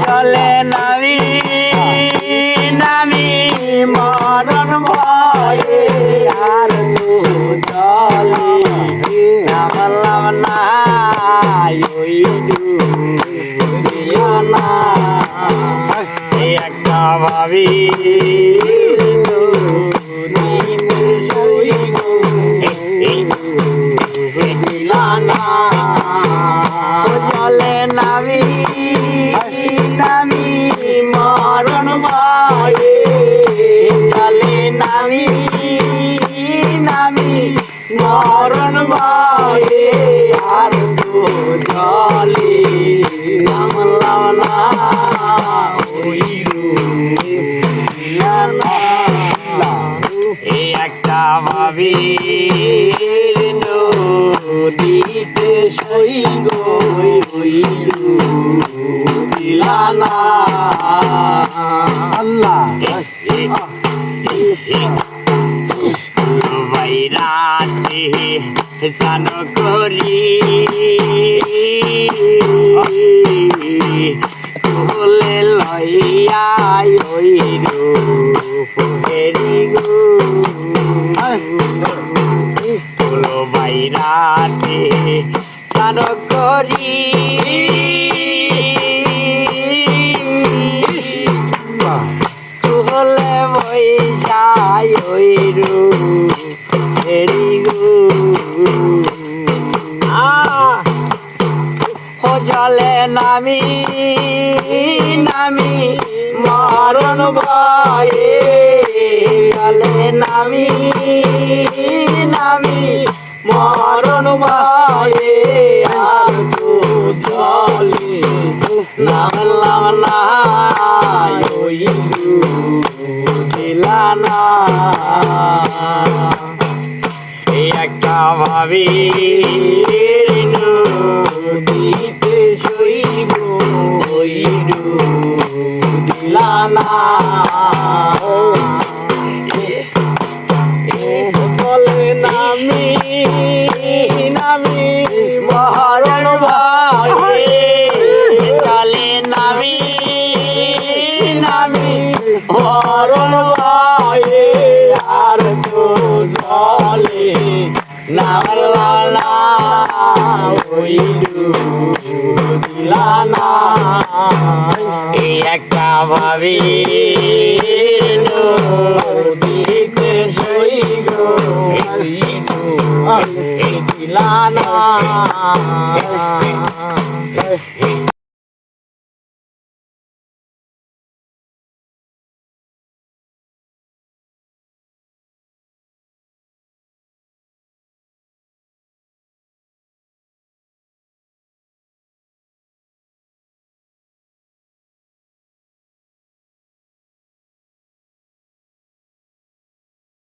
জলে নামি নামি মরণ ভয়ে আর জলে নামলাম না ওই না। ভাবি জলে মরণ ভয়ে আর জলে নামলাম না ওই একটা ভাবি নদীতে সই গই হইল দিলানা আল্লাহ বাইরাতে সান করি। কোলে লইয়া ওইরু ফেরি গো। কোলো বাইরাতে সান করি। তুহলে বৈশাই ওইরু ফেরি গো আহ ও জলে নামি নামি, মরণ ভয়ে জলে নামি নামি, মরণ ভয়ে আর তো জলে নামলাম না, ওই দিলানা এই একটা ভাবি নদীতে শৈব দিলানা বলে নামি নামি নামলা না ওই দিলানা এই একটা ভাবি নদীতে সই গো দিলানা